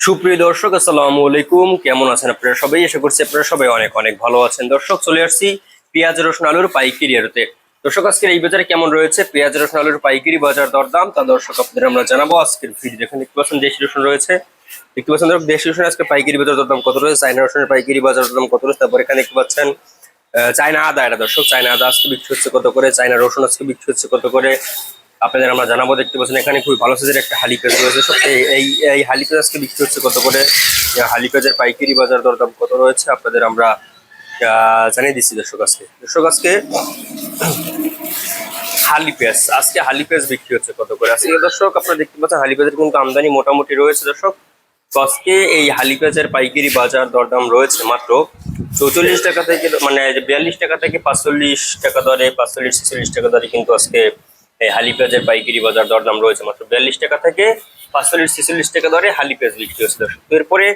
সুপ্রিয় দর্শক, আসসালামু আলাইকুম। কেমন আছেন আপনারা সবাই? আশা করছি আপনারা সবাই অনেক অনেক ভালো আছেন। দর্শক, চলে আসছি পেঁয়াজ, রসুন, আলুর পাইকারি আড়তে দর্শক, আজকের এই বাজারে কেমন রয়েছে? পেঁয়াজ, রসুন, আলুর পাইকারি বাজার দরদাম। তা দর্শক, আপনাদের আমরা জানাব আজকের ভিডিও। দেখেন, দেখতে পাচ্ছেন দেশি রসুন রয়েছে। দেখতে পাচ্ছেন, দর্শক, দেশি রসুন আজকে পাইকারি বাজার দরদাম কত রয়েছে? চাইনা রসুনের পাইকারি বাজার দরদাম কত রয়েছে? তারপর এখানে দেখতে পাচ্ছেন চায়না আদা এটা দর্শক, চায়না আদা আজকে বিক্রি হচ্ছে কত করে? চায়না রসুন আজকে বিক্রি হচ্ছে কত করে? আপনাদের আমরা জানাব, দেখতে পাচ্ছেন এখানে খুবই ভালো সাইজের একটা হালি পেঁয়াজ রয়েছে এই- এই হালি পেঁয়াজ আজকে বিক্রি হচ্ছে কত করে? হালি পেঁয়াজের পাইকারি বাজার দরদাম কত রয়েছে? আপনাদের আমরা জানিয়ে দিচ্ছি দর্শক আজকে। দর্শক আজকে হালি পেঁয়াজ আজকে হালি পেঁয়াজ বিক্রি হচ্ছে কত করে? আজকে দর্শক আপনারা দেখতে পাচ্ছেন হালি পেঁয়াজের কিন্তু আমদানি মোটামুটি রয়েছে দর্শক। আজকে এই হালি পেঁয়াজের পাইকারি বাজার দরদাম রয়েছে মাত্র চৌচল্লিশ টাকা থেকে মানে বিয়াল্লিশ টাকা থেকে পাঁচচল্লিশ টাকা দরে, পাঁচচল্লিশ ছেচল্লিশ টাকা দরে কিন্তু আজকে হালি পেঁয়াজের পাইকারি বাজার দরদাম রয়েছে মাত্র বিয়াল্লিশ টাকা থেকে পাঁচচল্লিশ, ছেচল্লিশ টাকা দরে হালি পেঁয়াজ বিক্রি হচ্ছে। দর্শক, এরপরে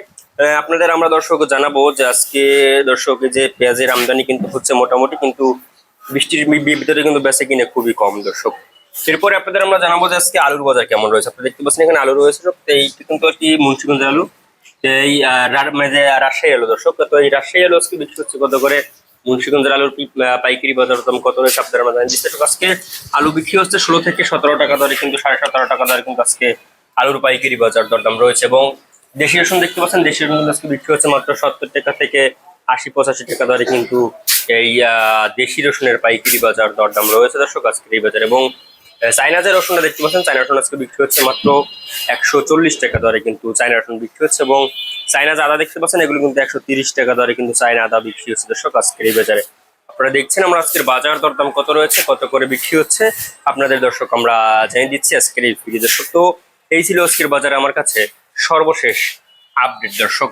আপনাদের আমরা দর্শক জানাব যে আজকে দর্শক যে পেঁয়াজের আমদানি কিন্তু হচ্ছে মোটামুটি, কিন্তু বৃষ্টির ভিতরে কিন্তু বেচে কিনে খুবই কম দর্শক। এরপরে আপনাদের আমরা জানাব যে আজকে আলুর বাজার কেমন রয়েছে। আপনারা দেখতে পাচ্ছেন এখানে আলু রয়েছে এই কিন্তু একটি মুন্সিগঞ্জের আলু এই মানে রাজশাহী আলু দর্শক, তো এই রাজশাহী আলু আজকে বিক্রি হচ্ছে কত করে? মুন্সিগঞ্জের আলুর পাইকারি বাজার দাম কত রয়েছে আপনারা আমরা জানি দর্শক আজকে আলু বিক্রি হচ্ছে ষোলো থেকে সতেরো টাকা দরে কিন্তু সাড়ে সতেরো টাকা দরে কিন্তু আজকে আলুর পাইকারি বাজার দরদাম রয়েছে এবং দেশি রসুন দেখতে পাচ্ছেন, দেশি রসুন আজকে বিক্রি হচ্ছে মাত্র সত্তর টাকা থেকে আশি পঁচাশি টাকা দরে কিন্তু এই দেশি রসুনের পাইকারি বাজার দরদাম রয়েছে দর্শক আজকের এই বাজার এবং চায়না যে রসুনটা দেখতে পাচ্ছেন, চায়না রসুন আজকে বিক্রি হচ্ছে মাত্র একশো চল্লিশ টাকা দরে কিন্তু চায়না রসুন বিক্রি হচ্ছে এবং চায়না যে আদা দেখতে পাচ্ছেন, এগুলো কিন্তু একশো টাকা দরে কিন্তু চাইনা আদা বিক্রি হচ্ছে দর্শক আজকের এই বাজারে। আপনারা দেখছেন আমরা আজকের বাজার দরদাম কত রয়েছে, কত করে বিক্রি হচ্ছে, আপনাদের দর্শক আমরা জানিয়ে দিচ্ছি আজকের এই ভিডিও দর্শক। তো এই ছিল আজকের বাজারে আমার কাছে সর্বশেষ আপডেট দর্শক।